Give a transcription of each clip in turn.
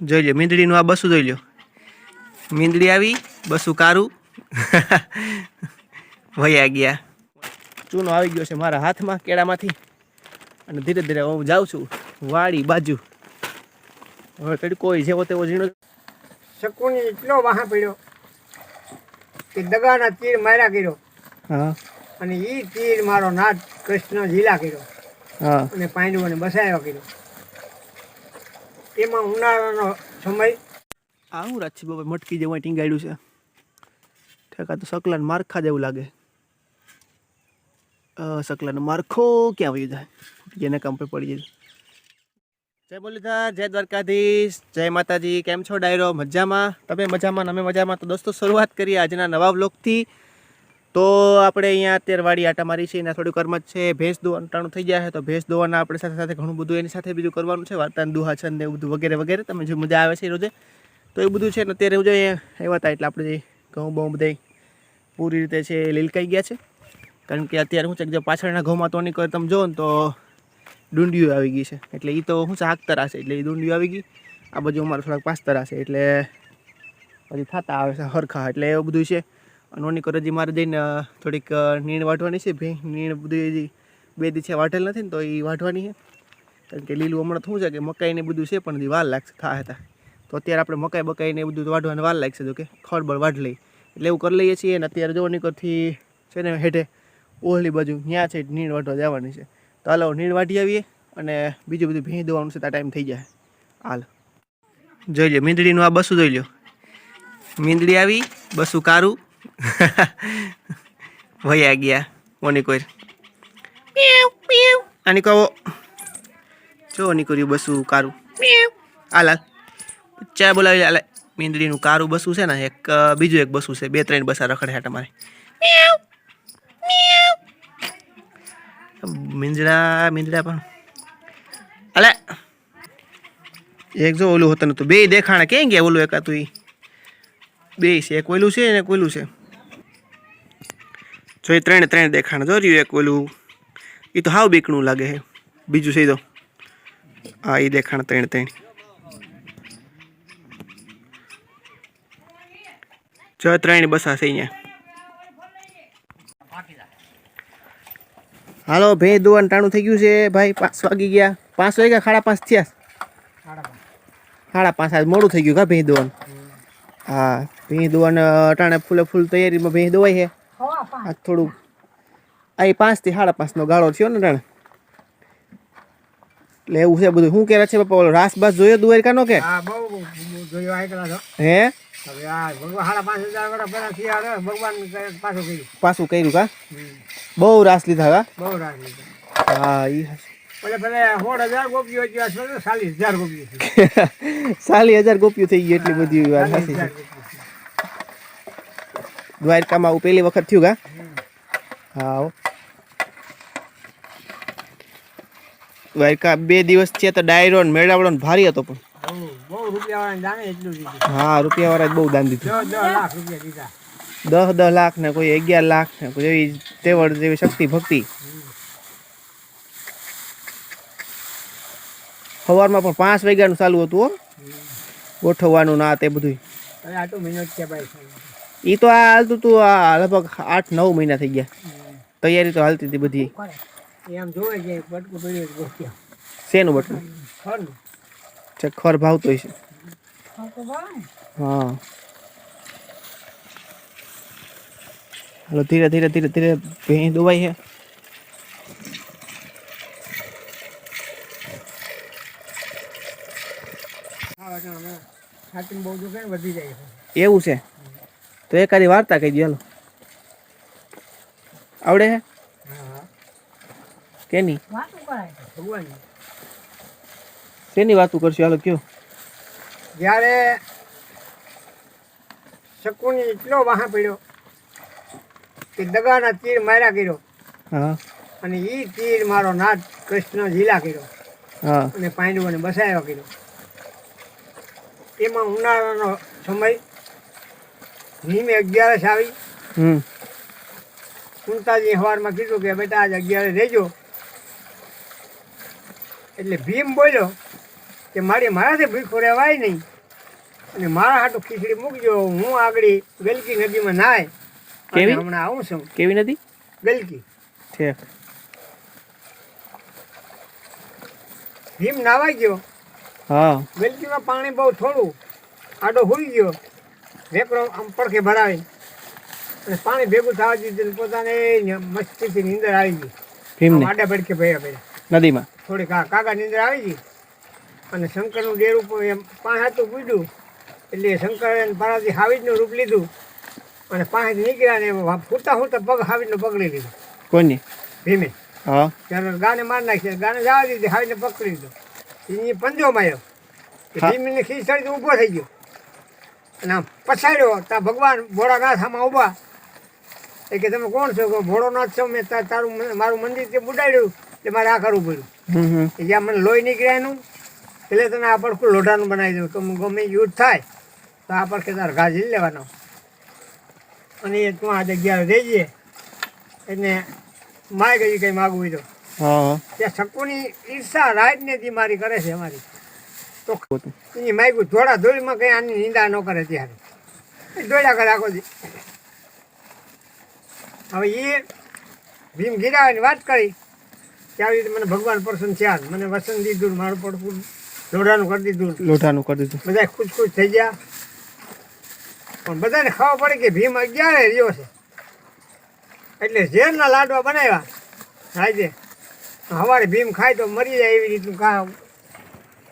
જોઈ લો મીંદડીનું આ બસું જોઈ લો મીંદડી આવી બસું કારું. વયા ગયા. ચૂનો આવી ગયો છે મારા હાથમાં કેળામાંથી. અને ધીરે ધીરે હું જાઉં છું વાડી બાજુ. હવે તડકો જેવો તેવો ઝીણો શકુની એટલો વાહ પડ્યો કે દગાના તીર માર્યા કર્યો. હા. અને એ તીર મારો નાથ કૃષ્ણ ઝીલા કર્યો. હા. અને પાંડવોને બસાયો કર્યો. એમાં ઉનાળાનો સમય. આ હું છે બાબા મટકી જેવું ટીંગાડ્યું છે. ઠેકા તો સકલાને મારખા જેવું લાગે. સકલાનો મારખો ક્યાં વયું જાય? જેને કામ પર પડી જાય. જય મુરલીધર, જય દ્વારકાધીશ, જય માતાજી. કેમ છો ડાયરો? મજામાં? તમે મજામાં અમે મજામાં? તો દોસ્તો, શરૂઆત કરીએ આજના નવા બ્લોગથી તો આપણે અહીંયા અત્યારે વાડી આટા મારી છે, એના થોડીક કર્મ જ છે. ભેંસ દોવાનું ટાણું થઈ જાય છે, તો ભેંસ દોવાના આપણે સાથે સાથે ઘણું બધું એની સાથે બીજું કરવાનું છે. વાર્તાન દુહા છે ને એવું બધું વગેરે વગેરે. તમે જે મજા આવે છે રોજે. તો એ બધું છે ને અત્યારે હું જો એવા હતા, એટલે આપણે જે ઘઉં બહુ બધા પૂરી રીતે છે લીલકાઈ ગયા છે. કારણ કે અત્યારે શું છે કે પાછળના ઘઉંમાં તો નહીં તમે જુઓ ને તો ડુંડિયું આવી ગઈ છે. એટલે એ તો શું છે હાકતરા છે, એટલે એ ડુંડિયું આવી ગઈ. આ બાજુ અમારે થોડાક પાસ્તરા તરાશે એટલે પછી થતા આવે છે, હરખા. એટલે એવું બધું છે. ઓની હજી મારે જઈને થોડીક નીણ વાટવાની છે ભે નીણ બધું બે દી છે વાટેલ નથી ને તો એ વાટવાની છે. કારણ કે લીલું હમણાં શું છે કે મકાઈ ને બધું છે, પણ વાર લાગશે થા હતા. તો અત્યારે આપણે મકાઈ બકાઈને બધું વાઢવાને વાર લાગશે જો કે ખડબડ વાઢ લઈ એટલે એવું કરી લઈએ છીએ અને અત્યારે જો નીકળથી છે ને હેઠે ઓહલી બાજુ ત્યાં છે, નીણ વાઢવા જવાની છે. તો હાલો નીણ વાટી આવીએ અને બીજું બધું ભેં દેવાનું છે ત્યાં ટાઈમ થઈ જાય. હાલ. જોઈ લો મીંદડીનું આ બસું જોઈ લો મીંદડી આવી, બસું કારું વયા ગયા ઓની કોઈ આની કહો. જો ઓની કર્યું બસું કારું. હાલ ચા બોલાવી હાલ મીંદડીનું કારું બસું છે ને એક બીજું એક બસું છે. બે ત્રણ બસા રખડે છે તમારે મીંદડા મીંદડા પણ. અલે એક જો ઓલું હોતું નતું. બે દેખાણા. ક્યાં ગયા ઓલું એકાતું ઈ? બે છે. એક ઓલું છે ને એક ઓલું છે. જો એ ત્રણે ત્રણ દેખાણ જો રહ્યું એક ઓલું એ તો હાવ બીકણું લાગે છે. બીજું છે તો. હા એ દેખાણ ત્રણ ત્રણ. જો ત્રણ બસા છે અહીંયા. હાલો ભેં દોવાનું ટાણું થઈ ગયું છે. ભાઈ, પાંચ વાગી ગયા. પાંચ વાગ્યા, સાડા પાંચ થયા. સાડા પાંચ. આજ મોડું થઈ ગયું કા ભેં દોવાનું? હા ભેં દોવાને અટાણે ફૂલે ફૂલ તૈયારીમાં ભેં દોવાય છે. આ થોડુંક. આ એ પાંચથી સાડા પાંચનો ગાળો થયો ને અટાણે એટલે એવું છે બધું. શું કે છે બાપા ઓલો રાસ બાસ જોયો દ્વારકાનો કે? હા બહુ બહુ જોયો આયકલા છો હે? હવે આ ભગવાન પાંચ હજાર વર્ષ પહેલા શિયાળે ભગવાન પાછું કર્યું. પાછું કર્યું કા? બહુ રાસ લીધા કા? બહુ રાત લીધા. હા ઈ એટલે પેલા સોળ હજાર ગોપીઓ થયા છે ચાલીસ હજાર ગોપીઓ થઈ હજાર ગોપીઓ થઈ ગઈ એટલી બધી ચાલીસ. દ્વારકામાં આવું પહેલી વખત થયું કા? હા હો. દ્વારકા બે દિવસ છે તો ડાયરો ને મેળાવડો ને ભારી હતો પણ. હા રૂપિયા વાળા બહુ દાન દીધું. દસ દસ લાખ ને કોઈ અગિયાર લાખ ને કોઈ એવી તેવડ જેવી શક્તિ ભક્તિ. સવારમાં પણ પાંચ વાગ્યાનું ચાલુ હતું હો. ગોઠવવાનું ના તે બધું હવે એ તો આ હાલતું હતું આ લગભગ આઠ નવ મહિના થઈ ગયા. તૈયારી તો હાલતી હતી બધી. એમ જોવે કે બટકું પડ્યું છે ગોપિયા શેનું બટનું ખરું છે ખર ભાવતો હશે હા. તો ભાવે ને. હા હાલો ધીરે ધીરે ધીરે ધીરે ભેં દોવાઈ છે. હા એટલે અમે છાતીમાં બહુ દુખે ને વધી જાય છે. એવું છે. તો એકાદી વાર્તા કહી દો હાલો. આવડે હે? કેની? વાતું કરાય ભગવાન શેની વાતું કરશું? હાલો કયો. જ્યારે શકુની એટલો વાહ પડ્યો કે દગાના તીર માર્યા કર્યો હા. અને એ તીર મારો નાથ કૃષ્ણ ઝીલા કર્યો હા. અને પાંડવોને બસાયો કર્યો. એમાં ઉનાળાનો સમય નીમે અગિયારસ આવી. હમ. કુંતાજી સવારમાં કીધું કે બેટા આજ અગિયારે રહેજો. એટલે ભીમ બોલ્યો કે મારી મારાથી ભીખો રહેવાય નહીં. અને મારા હાટું ખીચડી મૂકજો હું આગળ ગલકી નદીમાં નાય. કેવી? હમણાં આવું છું. કેવી નદી? ગલકી છે. ભીમ નાવા ગયો. હા. ગલકીમાં પાણી બહુ થોડું. આડો હોઈ ગયો. વેકરો આમ પડખે ભરાવી અને પાણી ભેગું થવા દીધું પોતાને મસ્તીથી નીંદર આવી ગઈ. ભીમને આડા ભડકે ભર્યા ભર્યા નદીમાં? થોડી કા કાકા નીંદર આવી ગઈ અને શંકરનું ડેરું એમ પાણી હતું પૂડ્યું એટલે શંકરે પારાથી હાવીજનું રૂપ લીધું અને પાણી નીકળ્યા ને ફૂટતા ફૂટતા પગ હાવીજનો પકડી લીધું. કોની ભીમે. હા. ત્યારે ગાને માર નાખી ગાને જવા દીધી હાવીને પકડી લીધો. એ પંજો માર્યો. ભીમને ખીસ ચડી ઊભો થઈ ગયો. અને આમ પછાડ્યો. તા ભગવાન ભોળાનાથ આમાં ઊભા. એ કે તમે કોણ છો? કે ભોળોનાથ છો. મેં તારું મારું મંદિર તે બુડાડ્યું એટલે મારે આ કરવું પડ્યું. જ્યાં મને લોહી નીકળ્યા એનું. એટલે તમે આ પડખું લોઢાનું બનાવી દઉં. તો ગમે યુદ્ધ થાય તો આ પડખે તારે ઘા ઝીલી લેવાનો. અને એ તું આ જગ્યાએ રહેજે એટલે માય ગઈ કંઈ માગવું હોય તો. ત્યાં શકુની ઈર્ષા રાજનીતિ મારી કરે છે અમારી. તો એની માગ્યું ધોળા ધોળીમાં કંઈ આની નિંદા ન કરે ત્યારે ધોળા કરે આખો હવે એ ભીમ ગીરાવાની વાત કરી કે આવી રીતે મને ભગવાન પ્રસન્ન થયા મને વસન દીધું મારું પડકું લોઢાનું કરી દીધું લોઢાનું કરી દીધું. બધા ખુશ ખુશ થઈ ગયા. પણ બધાને ખબર પડી કે ભીમ અગિયારે રહ્યો છે. એટલે ઝેરના લાડવા બનાવ્યા. આજે સવારે ભીમ ખાય તો મરી જાય એવી રીતનું કા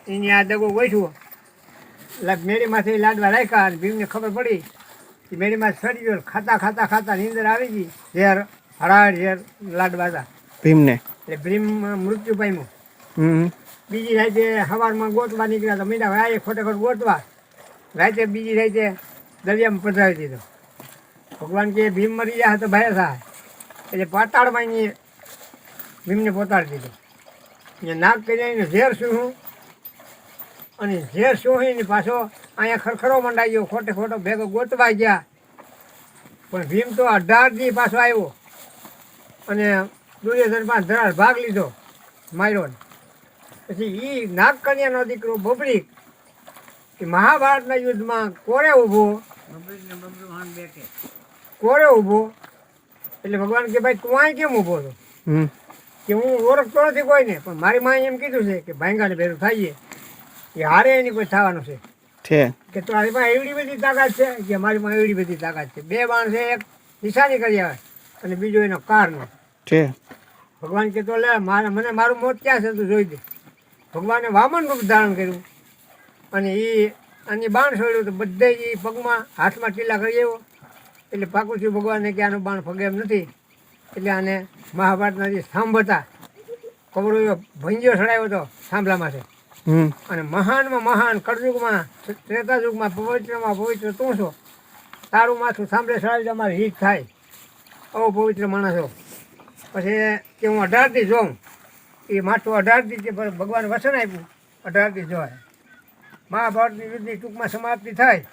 એની આ દગો ગોઠવો એટલે મેળીમાંથી લાડવા રાખ્યા ભીમને ખબર પડી કે મેળીમાં સડી ગયો ખાતા ખાતા ખાતા નીંદર આવી ગઈ ઝેર હરાડ ઝેર લાડવા હતા. ભીમને? એટલે ભીમ મૃત્યુ પામ્યું. બીજી રાતે સવારમાં ગોતવા નીકળ્યા તો મીઠા ભાઈ ખોટે ખોટ ગોતવા રાતે બીજી રાતે દરિયામાં પધરાવી દીધો. ભગવાન કે ભીમ મરી ગયા તો ભાઈ થાય એટલે પાતાળમાં એની ભીમને પોતાડી દીધો. એ નાક કરી એને ઝેર શું? અને ઝેર શું એની પાછો અહીંયા ખરખરો મંડાઈ ગયો ખોટે ખોટો ભેગો ગોતવા ગયા. પણ ભીમ તો અઢાર દી પાછો આવ્યો અને દુર્યોધન પાસે ધરાર ભાગ લીધો માર્યો પછી એ નાગકન્યાનો દીકરો બબરીક એ મહાભારતના યુદ્ધમાં કોરે ઊભો? કોરે ઊભો? એટલે ભગવાન કે ભાઈ તું અહીં કેમ ઊભો છો? હમ. કે હું ઓળખતો નથી કોઈને પણ મારી માએ એમ કીધું છે કે ભાંગાને ભેરું થઈએ એ હારે એની કોઈ થવાનું છે. છે. કે તારી પાસે એવડી બધી તાકાત છે? કે મારી પાસે એવડી બધી તાકાત છે. બે બાણ છે એક નિશાની કરી આવે અને બીજો એનો કારનો. છે. ભગવાન કે તો લે મારે મને મારું મોત ક્યાં છે તું જોઈ દે. ભગવાને વામન રૂપ ધારણ કર્યું અને એ અને બાણ છોડ્યું તો બધે એ પગમાં હાથમાં ટીલા કરી આવ્યો. એટલે પાકુશ્રી ભગવાનને કે આનું બાણ ફગે એમ નથી. એટલે આને મહાભારતના જે સાંભળતા કબરો ભંજ્યો સડાયો હતો છે હમ અને મહાનમાં મહાન કળયુગમાં ત્રેતા યુગમાં પવિત્રમાં પવિત્ર તું છો? તારું માથું સાંભળે સારી તમારે હિત થાય. આવો પવિત્ર માણસો પછી કે હું અઢારથી જોઉં. એ માથું અઢારથી જે ભગવાન વચન આપ્યું અઢારથી જોવાય. મહાભારતની યુદ્ધની ટૂંકમાં સમાપ્તિ થાય.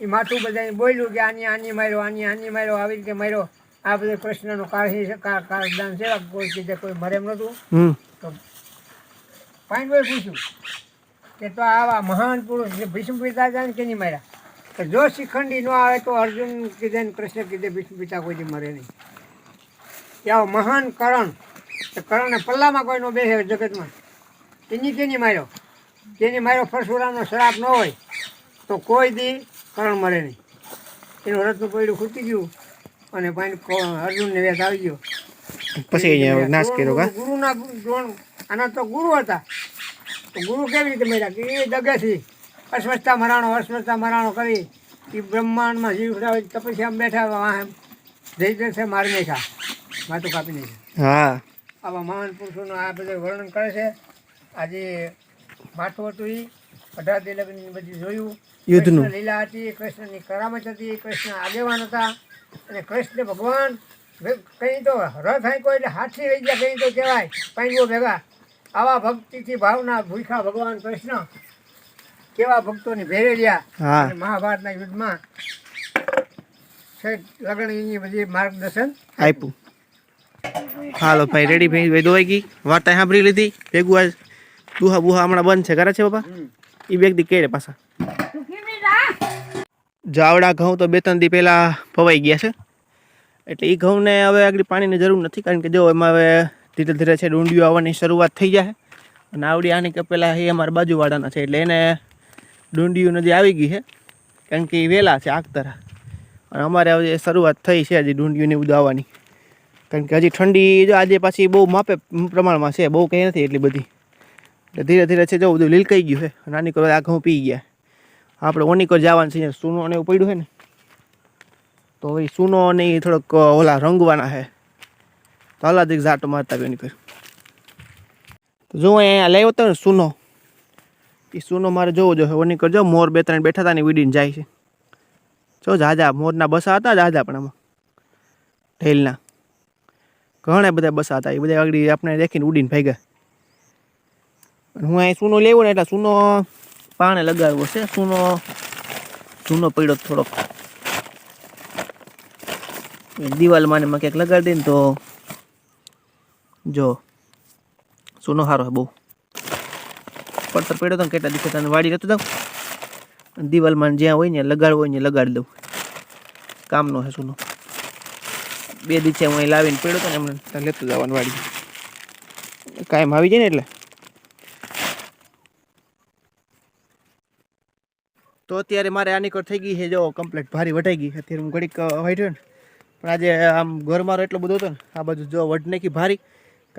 એ માથું બધા બોલ્યું કે આની આની માર્યો આની આની માર્યો આવી રીતે માર્યો. આ બધું કૃષ્ણનું કારહી કાળદાન છે કોઈ કીધે કોઈ મરે એમ નહોતું તો પાંડવોએ પૂછ્યું કે તો આવા મહાન પુરુષ જે ભીષ્મ પિતા જાણે કે નહીં માર્યા? તો જો શિખંડી ન આવે તો અર્જુન કીધે કૃષ્ણ કીધે ભીષ્મ પિતા કોઈ મરે નહીં. કે આવો મહાન કરણ તો કરણને પલ્લામાં કોઈ નો બેસે જગતમાં? એની કેની માર્યો? તેની માર્યો પરશુરામનો શ્રાપ ન હોય તો કોઈ દી કરણ મરે નહીં. એનું રથનું પૈડું ખૂટી ગયું અને પાણી અર્જુનને વેત આવી ગયો. પછી નાશ કર્યો ગુરુના ગુણ આના તો ગુરુ હતા. ગુરુ કેવી રીતે મળ્યા કે એ દગેથી અસ્વસ્થતા મરાણો અસ્વસ્થતા મરાણો કરી એ બ્રહ્માંડમાં જીવ ઉઠાવે તપસ્યા બેઠા વાહે જઈ છે મારી નાખ્યા માથું કાપી નાખ્યા. હા. આવા મહાન પુરુષોનું આ બધું વર્ણન કરે છે. આજે માથું હતું એ અઢાર લગ્નની બધી જોયું. યુદ્ધનું. લીલા હતી કૃષ્ણની કરામત હતી કૃષ્ણ આગેવાન હતા અને કૃષ્ણ ભગવાન કંઈ તો રથ હાંક્યો એટલે હાથી રહી ગયા કંઈ તો કહેવાય પાંડવો ભેગા. આવા ભક્તિથી ભાવના ભૂખા ભગવાન કૃષ્ણ કેવા ભક્તોની ભેરે રહ્યા. હા. અને મહાભારતના યુદ્ધમાં છેક બધી માર્ગદર્શન આપ્યું. હાલો ભાઈ રેડી ભાઈ દોવાઈ ગઈ. વાર્તા સાંભળી લીધી. ભેગું આજ દુહા બુહા હમણાં બંધ છે કરે છે બાપા? એ વ્યક્તિ દી કેરે પાછા. જાવડા ઘઉં તો બે ત્રણ દી પહેલાં પવાઈ ગયા છે. એટલે એ ઘઉંને હવે આગળ પાણીની જરૂર નથી કારણ કે જો એમાં હવે ધીરે ધીરે છે ડુંડીઓ આવવાની શરૂઆત થઈ જાય. અને આવડી આની કે પહેલાં એ અમારા બાજુવાળાના છે એટલે એને ડુંડીઓ નદી આવી ગઈ છે. કારણ કે એ વહેલા છે આગતરા. અને અમારે હવે શરૂઆત થઈ છે હજી ડુંડીઓની બધું આવવાની. કારણ કે હજી ઠંડી જો આજે પાછી બહુ માપે પ્રમાણમાં છે, બહુ કંઈ નથી એટલી બધી. એટલે ધીરે ધીરે છે જો બધું લીલકાઈ ગયું છે. નાની કરો આ ઘઉં પી ગયા. આપણે ઓનિકો જવાનું છે સૂનો અને એવું પડ્યું છે ને. તો હવે સૂનો અને એ થોડોક ઓલા રંગવાના છે. તો અલગ એક ઝાટો મારતા નીકળ તો જો અહીંયા લઈ આવતો ને સૂનો. એ સૂનો મારે જોવો જોઈએ ઓની કરજો, મોર બે ત્રણ બેઠા હતા ને વીડીને જાય છે. જો જાજા, મોરના બસા હતા જાજા પણ આમાં. ઢેલના. ઘણા બધા બસા હતા. એ બધા આગળ આપણે દેખીને ઉડીને ભાગ્યા. હું અહીં સૂનો લેવો ને એટલે સૂનો પાણે લગાવ્યો છે. સૂનો સૂનો પડ્યો થોડોક. દિવાલમાં ને એમાં ક્યાંક લગાડી ને તો જો, સૂનો સારો છે બહુ. પડતર પડ્યો તો કેટલા દિવસે તને વાડી રહેતો દઉં? દિવાલમાં જ્યાં હોય ને લગાડવો હોય ને લગાડી દઉં. કામનો છે સૂનો. બે દિવસે હું અહીં લાવીને પડ્યો હતો ને એમને લેતો જવાનું વાડી કાયમ આવી જાય ને એટલે. તો અત્યારે મારે આની કર થઈ ગઈ છે, જો કમ્પ્લીટ ભારી વટાઈ ગઈ. અત્યારે હું ઘડીક વાઈટ્યો ને. પણ આજે આમ ઘર મારો એટલો બધો હતો ને, આ બાજુ જો વટ નાખી ભારી.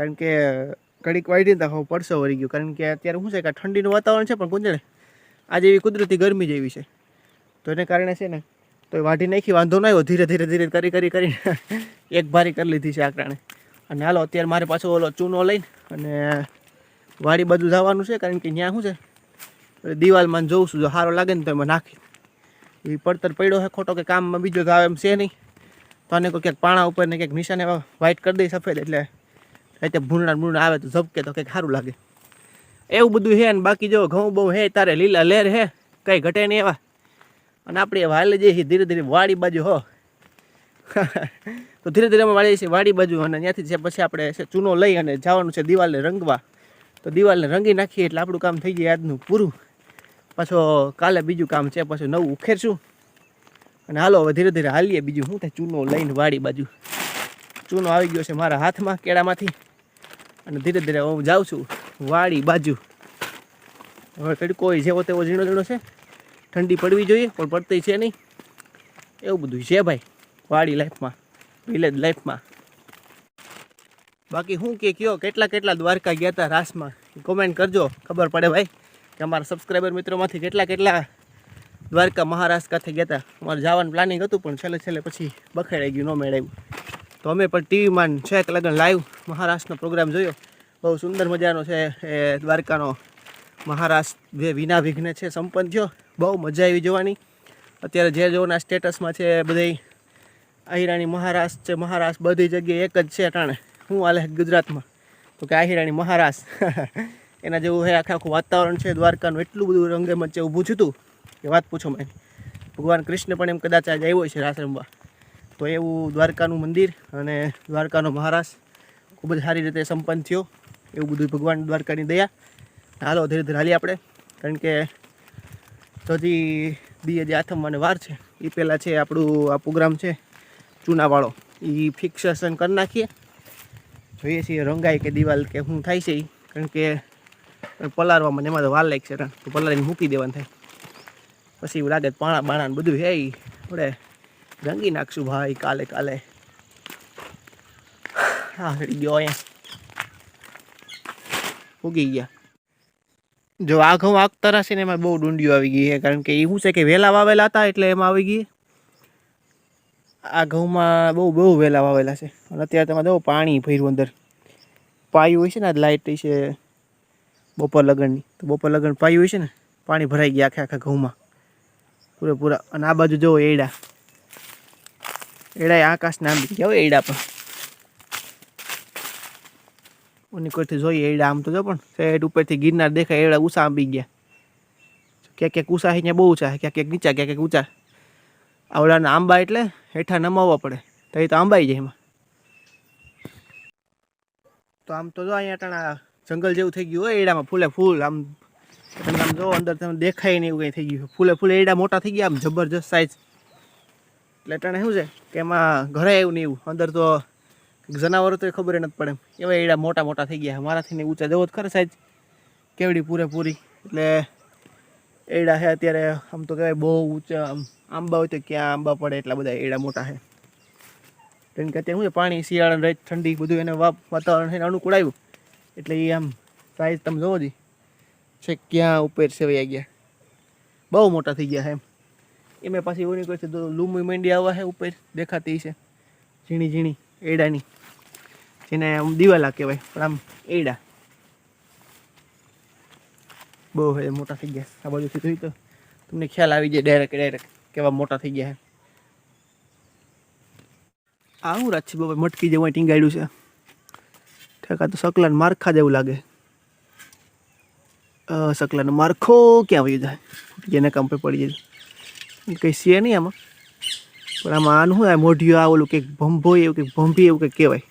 કારણ કે, ઘડીક વાઈટી ને તો પડસો વળી ગયો. કારણ કે અત્યારે શું છે કે ઠંડીનું વાતાવરણ છે, પણ ગુંજણે આજે એવી કુદરતી ગરમી જેવી છે. તો એને કારણે છે ને, તો એ વાઢી નાખી, વાંધો ન આવ્યો, ધીરે ધીરે ધીરે કરી કરી કરીને એક ભારી કરી લીધી છે આકરાણે અને હાલો, અત્યારે મારે પાછો ઓલો ચૂનો લઈને અને વાડી બાજુ જવાનું છે, કારણ કે ત્યાં શું છે, દિવાલમાં જોઉં છું, જો સારો લાગે ને તો એમાં નાખી. એ પડતર પડ્યો છે, ખોટો કે કામમાં બીજો આવે એમ છે નહીં. તો આને કોઈ ક્યાંક પાણા ઉપર ને ક્યાંક નિશાને વ્હાઈટ કરી દઈ સફેદ, એટલે રીતે ભૂંડા ભૂંડા આવે તો ઝબકે તો કંઈક સારું લાગે. એવું બધું છે ને, બાકી જો ઘઉં બહુ હે, તારે લીલા લેર હે, કંઈ ઘટે નહીં એવા. અને આપણે વાલે જઈએ ધીરે ધીરે વાડી બાજુ, હો. તો ધીરે ધીરે અમે વાળી છીએ વાડી બાજુ અને ત્યાંથી છે પછી આપણે ચૂનો લઈ અને જવાનું છે દિવાલને રંગવા. તો દિવાલને રંગી નાખીએ એટલે આપણું કામ થઈ જાય આજનું પૂરું. પાછો કાલે બીજું કામ છે, પાછું નવું ઉખેરશું. અને હાલો, હવે ધીરે ધીરે હાલીએ બીજું. શું થાય ચૂનો લઈને વાડી બાજુ. ચૂનો આવી ગયો છે મારા હાથમાં, કેળામાંથી. અને ધીરે ધીરે હું જાઉં છું વાડી બાજુ. હવે તડકો જેવો તેવો ઝીણો ઝીણો છે, ઠંડી પડવી જોઈએ, પણ પડતી છે નહીં. એવું બધું છે ભાઈ, વાડી લાઈફમાં વિલેજ લાઈફમાં. બાકી હું કે કયો, કેટલા કેટલા દ્વારકા ગયા હતા રાસમાં? કોમેન્ટ કરજો, ખબર પડે ભાઈ, કે અમારા સબસ્ક્રાઈબર મિત્રોમાંથી કેટલા કેટલા દ્વારકા મહારાષ્ટ્ર ખાતે ગયા હતા અમારે જવાનું પ્લાનિંગ હતું, પણ છેલ્લે છેલ્લે પછી બખેડાઈ ગયું, ન મેળાયું તો અમે પણ ટીવીમાં છે એક લગન લાઈવ મહારાષ્ટ્રનો પ્રોગ્રામ જોયો. બહુ સુંદર મજાનો છે એ દ્વારકાનો મહારાષ્ટ્ર જે વિના વિઘ્ન છે સંપન્ન થયો. બહુ મજા આવી જોવાની. અત્યારે જે જોના સ્ટેટસમાં છે બધી આહિરાણી મહારાષ્ટ્ર છે, મહારાષ્ટ્ર બધી જગ્યાએ એક જ છે અટાણે હું હાલે ગુજરાતમાં? તો કે આહિરાણી મહારાષ્ટ્ર. એના જેવું હે આખે આખું વાતાવરણ છે, દ્વારકાનું એટલું બધું રંગે મચે ઊભું છું તું કે વાત પૂછો મેં ભગવાન કૃષ્ણ પણ એમ કદાચ આજે આવ્યો છે રાસ રમવા તો એવું દ્વારકાનું મંદિર અને દ્વારકાનો મહારાજ ખૂબ જ સારી રીતે સંપન્ન થયો. એવું બધું ભગવાન દ્વારકાની દયા. હાલો, ધીરે ધીરે હાલી આપણે. કારણ કે હજી દીએ જે આથમવાને વાર છે. એ પહેલાં છે આપણું, આ પ્રોગ્રામ છે ચૂનાવાળો. એ ફિક્સેશન કરી નાખીએ. જોઈએ છીએ રંગાય કે દિવાલ કે શું થાય છે એ કારણ કે પલાળવામાં મને એમાં તો વાર લાગશે. તો પલાળીને મૂકી દેવાનું થાય. પછી એવું લાગે પાણા બાણા બધું હે એ આપણે રંગી નાખશું ભાઈ કાલે કાલે. હા હળી ગયો અહીંયા. ઉગી ગયા. જો આ ઘઉં આગતરા છે ને એમાં બહુ ડુંડીઓ આવી ગઈ છે, કારણ કે એ શું છે કે વહેલા વાવેલા હતા એટલે એમાં આવી ગઈ. આ ઘઉંમાં બહુ બહુ વહેલા વાવેલા છે. અને અત્યારે તમે જો પાણી ભર્યું અંદર. પાયું હોય છે ને લાઇટ છે બપોર લગનની. તો બપોર લગન પાયું હોય છે ને, પાણી ભરાઈ ગયા આખા આખા ઘઉંમાં. પૂરેપૂરા. અને આ બાજુ જો એડા એડા આકાશ આંબી. ગયા હોય એડા પણ. ઓની કોઈથી જોઈએ એડા આમ તો જો પણ સેટ ઉપરથી ગિરનાર દેખાય એડા ઊંચા આંબી ગયા. ક્યાંક ક્યાંક ઊંચા અહીંયા બહુ ઊંચા ક્યાંક ક્યાંક નીચા, ક્યાંક ક્યાંક ઊંચા. આવડાના આંબા એટલે હેઠા નમાવવા પડે. તો એ તો આંબાઈ જાય એમાં. તો આમ તો જો અહીંયા તણા જંગલ જેવું થઈ ગયું હોય, એડામાં ફૂલે ફૂલ આમ. તમે આમ જો અંદર તમે દેખાય નહીં એવું કંઈ થઈ ગયું ફૂલે ફૂલે એડા મોટા થઈ ગયા, આમ જબરજસ્ત સાઈઝ એટલે ટાણે શું છે કે એમાં ઘરે એવું નહીં એવું. અંદર તો જનાવરો તો એ ખબર નથી પડે એવા એડા મોટા મોટા થઈ ગયા મારાથી ને ઊંચા જવો જ ખરે સાહેબ. કેવડી પૂરેપૂરી. એટલે એડા છે અત્યારે આમ તો કહેવાય બહુ ઊંચા આંબા હોય તો ક્યાં આંબા પડે એટલા બધા એડા મોટા છે. કારણ કે અત્યારે શું છે, પાણી શિયાળા રાત, ઠંડી, બધું એને વાતાવરણ છે અનુકૂળ આવ્યું. એટલે એ આમ સાઈઝ તમે જોવો જી. છે ક્યાં ઉપર સેવાઈ ગયા. બહુ મોટા થઈ ગયા એમ. એમાં પાછી નહીં કોઈ લૂમી મંડી આવવા છે ઉપર, દેખાતી છે ઝીણી ઝીણી, એડાની, જેને આમ દિવાલા કહેવાય, પણ આમ એડા. બહુ હવે મોટા થઈ ગયા. આ બાજુથી જોઈ તો તમને ખ્યાલ આવી જાય ડાયરેક્ટ ડાયરેક્ટ કેવા મોટા થઈ ગયા છે આવું રાત છે બાબા મટકી જેવું ટીંગાડ્યું છે. ઠેકા તો સકલાને મારખા જેવું લાગે. સકલાનો મારખો ક્યાં વયું જાય? જેને કામ પર પડી જાય. કંઈ છે નહીં આમાં. પણ આમાં આનું શું મોઢિયું આ ઓલું કંઈક ભંભોય એવું કંઈક ભંભી એવું કંઈક કહેવાય.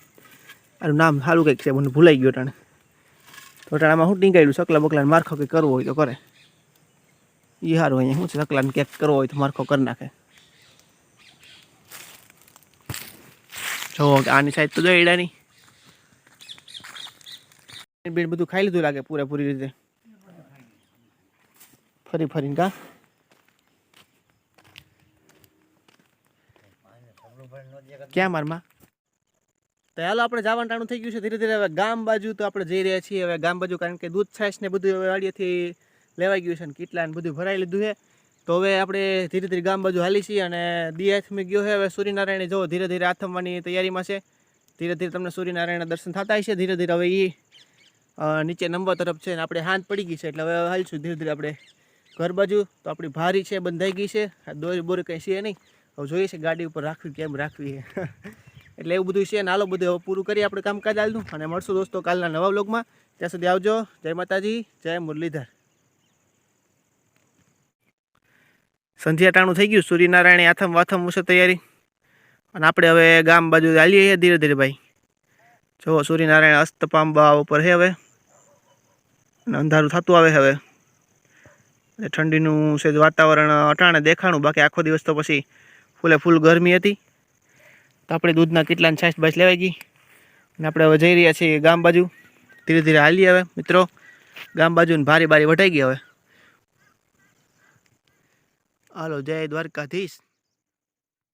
આનું નામ સારું કંઈક છે, મને ભૂલાઈ ગયો ટાણે તો ટાણે આમાં શું ટીંગાયેલું? સકલા બકલાને મારખો કંઈક કરવો હોય તો કરે. એ સારું અહીંયા શું છે, સકલાને ક્યાંક કરવો હોય તો મારખો કરી નાખે. જો, આની સાઈડ તો જો એડાની બેન બધું ખાઈ લીધું લાગે પૂરેપૂરી રીતે? ફરી ફરીને કા? ક્યાં મારમાં? તો હાલો આપણે જવાનું ટાણું થઈ ગયું છે. ધીરે ધીરે હવે ગામ બાજુ તો આપણે જઈ રહ્યા છીએ. હવે ગામ બાજુ કારણ કે દૂધ છાશ ને બધું હવે વાડીએથી લેવાઈ ગયું છે ને કેટલા ને બધું ભરાઈ લીધું છે. તો હવે આપણે ધીરે ધીરે ગામ બાજુ હાલી છીએ અને દિયાથમી ગયો છે. હવે સૂર્યનારાયણ જો ધીરે ધીરે આથમવાની તૈયારીમાં છે. ધીરે ધીરે તમને સૂર્યનારાયણના દર્શન થતા હશે. ધીરે ધીરે હવે એ નીચે નંબર તરફ છે અને આપણે હાથ પડી ગઈ છે. એટલે હવે હાલશું. ધીરે ધીરે આપણે ઘર બાજુ. તો આપણી ભારી છે બંધાઈ ગઈ છે. દોરી બોરી કંઈ છે નહીં. હવે જોઈએ છે ગાડી ઉપર રાખવી કેમ રાખવી એટલે એવું બધું છે ને હાલો બધું હવે પૂરું કરી આપણે કામકાજ હાલનું. અને મળશું દોસ્તો કાલના નવા બ્લોગમાં ત્યાં સુધી આવજો. જય માતાજી, જય મુરલીધર. સંધ્યા ટાણું થઈ ગયું. સૂર્યનારાયણ આથમ વાથમ ઉસે તૈયારી. અને આપણે હવે ગામ બાજુ હાલીએ છીએ ધીરે ધીરે ભાઈ. જો સૂર્યનારાયણ અસ્ત પામવા ઉપર છે હવે. અને અંધારું થતું આવે હવે. ઠંડીનું છે વાતાવરણ અટાણે દેખાણું. બાકી આખો દિવસ તો પછી ફૂલે ફૂલ ગરમી હતી. તો આપણે દૂધના કેટલાને છાશ બાશ લેવાઈ ગઈ. અને આપણે હવે જઈ રહ્યા છીએ ગામ બાજુ. ધીરે ધીરે હાલી હવે, મિત્રો. ગામ બાજુ ભારે ભારી બારી વટાઈ ગઈ હવે. હાલો, જય દ્વારકાધીશ.